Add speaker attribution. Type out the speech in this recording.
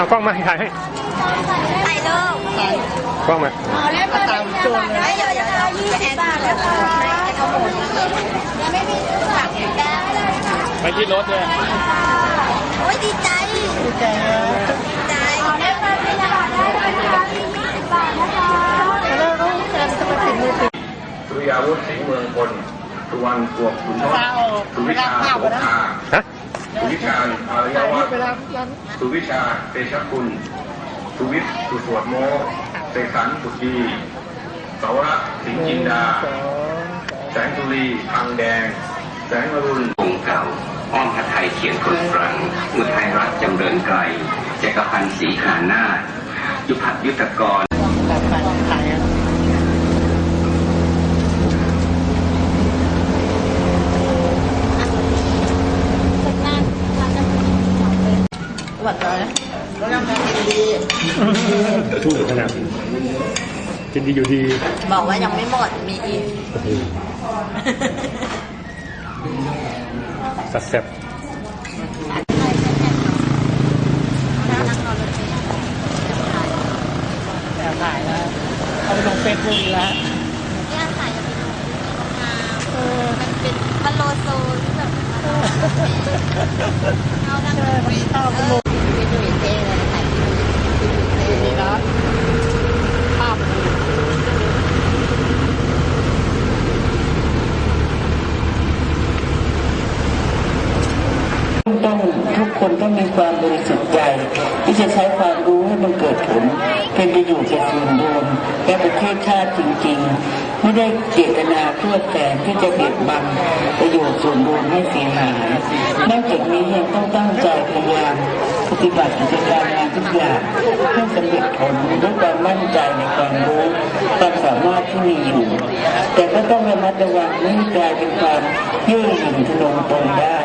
Speaker 1: เอากล้องมาถ่ายให้
Speaker 2: ถ่ายรูป
Speaker 1: กล้องมา
Speaker 3: ตามโจรเลย
Speaker 2: ไม่เดี๋ยวจะเอายี่สิบบาทแล้วค่ะให้เขาหมดยังไม่มีฝากแก้วเลย
Speaker 1: ไปที่รถเลย
Speaker 2: โอ้ยดีใจ
Speaker 3: ดีใจนะ
Speaker 2: ดีใจได้ค่ะได้ค่ะได้ค่ะยี่สิบบาทนะคะ
Speaker 3: แล้วเขาแทนจะมาติดมือติด
Speaker 4: สุริยาวุฒิสิงห์เมืองพลสุวรรณตัวขุนทศ
Speaker 3: ตาออก
Speaker 4: สุวิชา
Speaker 3: เวลาภาพ
Speaker 4: โส
Speaker 3: อะนะ
Speaker 4: ภา
Speaker 1: ฮะ
Speaker 4: สุวิชาอารย
Speaker 3: ถ่าย
Speaker 4: วัฒน์สุวิชาเตชะคุณ สุวิทย์สุสวดโมเสกสรรสุดีสาวระสิงจินดา แสงสุรีพังแดง แสงอรุณ
Speaker 5: องค์เก่า อ้อมหทัยเขียนคนฝรั่งอุทัยรัตน์จำเริญไกลจักรพันธ์ศรีหานาถยุพัฒยุทธกร
Speaker 3: แบบถ่ายถ่ายอะ หวัดเลยแล้วยังทำดี
Speaker 1: ชู้ขนาดกินดีอยู่ดี
Speaker 2: บอกว่ายังไม่หมดมีอีก
Speaker 1: โอ้โหสัดแซ่บ
Speaker 3: แต่ถ่ายแล้วเอาไปลงเฟซบุ๊กแล้ว
Speaker 2: เนี่ยถ่ายจะเป็นมาเออมันเป็นมันโลโซที่แบบเอาดังเลย
Speaker 3: ชอบลง
Speaker 2: วิดีโอเท่เลยถ่ายวิดีโอเท่
Speaker 3: ดีนะภาพ
Speaker 6: ต้องทุกคนต้องมีความบริสุทธิ์ใจ ที่จะใช้ความรู้ให้มันเกิดผล เป็นประโยชน์แก่ส่วนรวมและประเทศชาติจริง ๆ ไม่ได้เจตนาเพื่อแต่ที่จะเบียดบังประโยชน์ส่วนรวมให้เสียหายนอกจากนี้ยังต้องตั้งใจพยายามปฏิบัติกิจการงานทุกอย่างให้สำเร็จผลด้วยความมั่นใจในความรู้ความสามารถที่มีอยู่ แต่ก็ต้องระมัดระวังไม่ให้กลายเป็นความเย่อหยิ่งทะนงตนได้